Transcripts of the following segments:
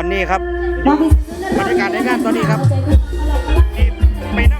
อนนี้ครับบรรยากาศในงานตอนนี้ครับไปนั่ง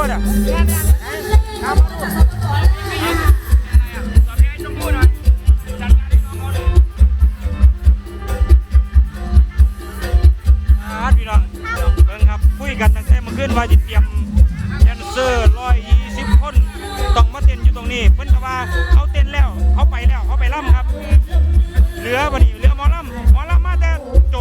ด้วยอะกันตั้แต่เมื่อคืนว่าจะเตรียมแดนเซอร์ร้อยยี่สิบคนต้องมาเต้นอยู่ตรงนี้เพิ่นก็ว่าเขาเต้นแล้วเขาไปแล้วเขาไปล่ำครับเหลือวันนี้เหลือหมอล่ำหมอล่ำมาแต่โจ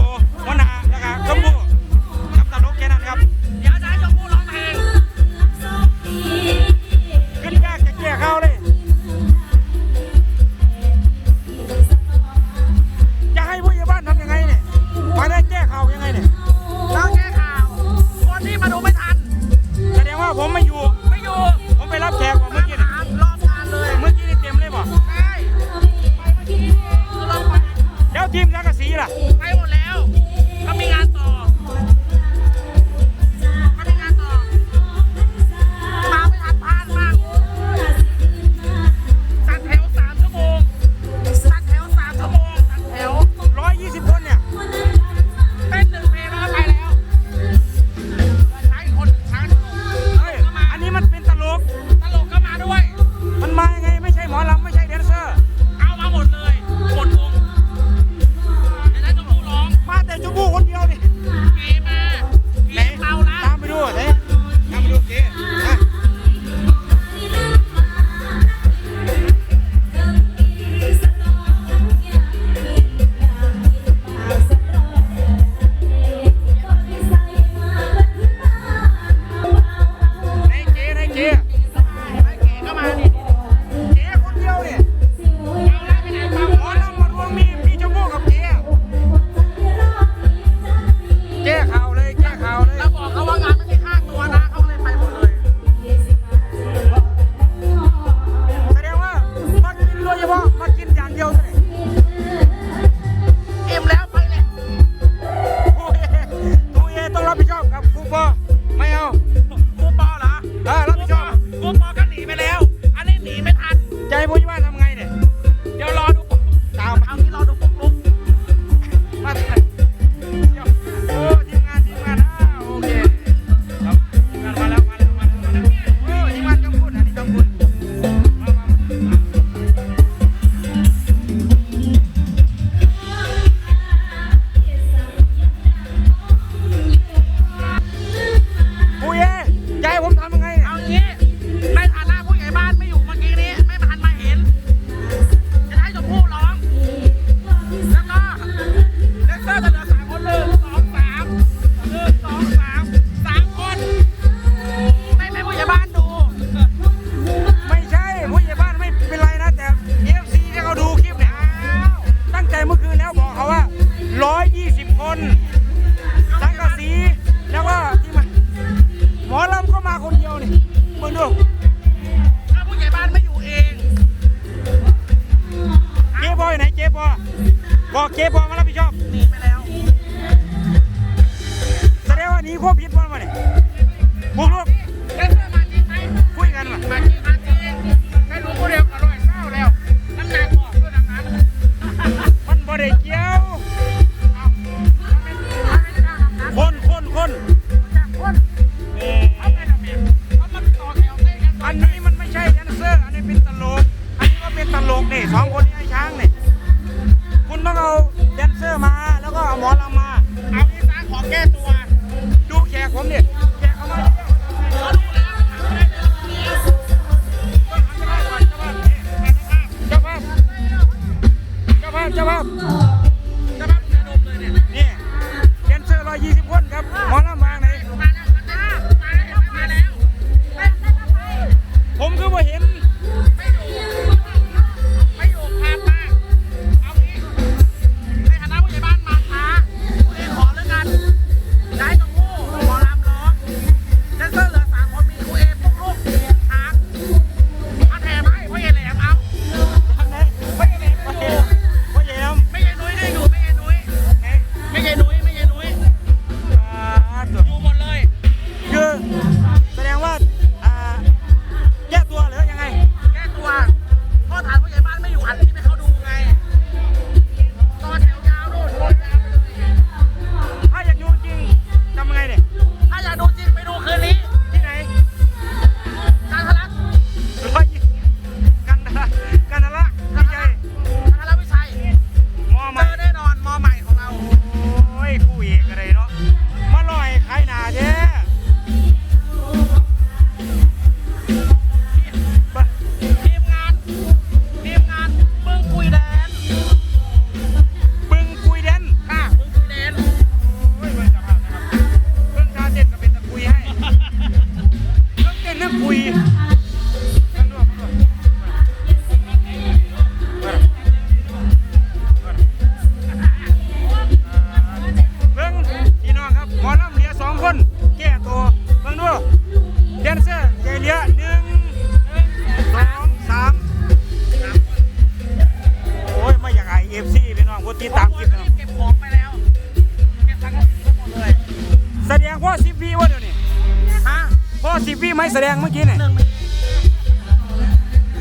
สิวีไหมแสดงเมื่อกี้เนี่ย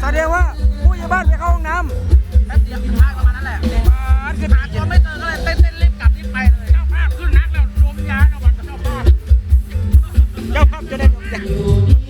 แสดงว่าผู้ใหญ่บ้านไปเข้าห้องน้ำแป๊บเดียวผิดพลาดประมาณนั้นแหละมาขึ้นหาตัวไม่เจอก็เลยเต้นเต้นรีบกลับรีบไปเลยเจ้าภาพขึ้นนักแล้วโดนยาเราบันเจ้าภาพเจ้าภาพจะได้โดนยา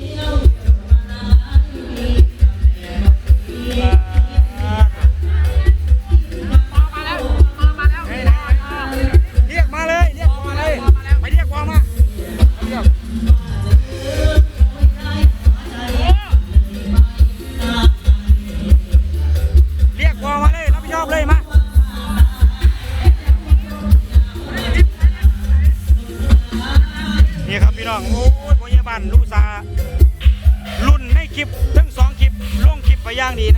ย่างดีนะ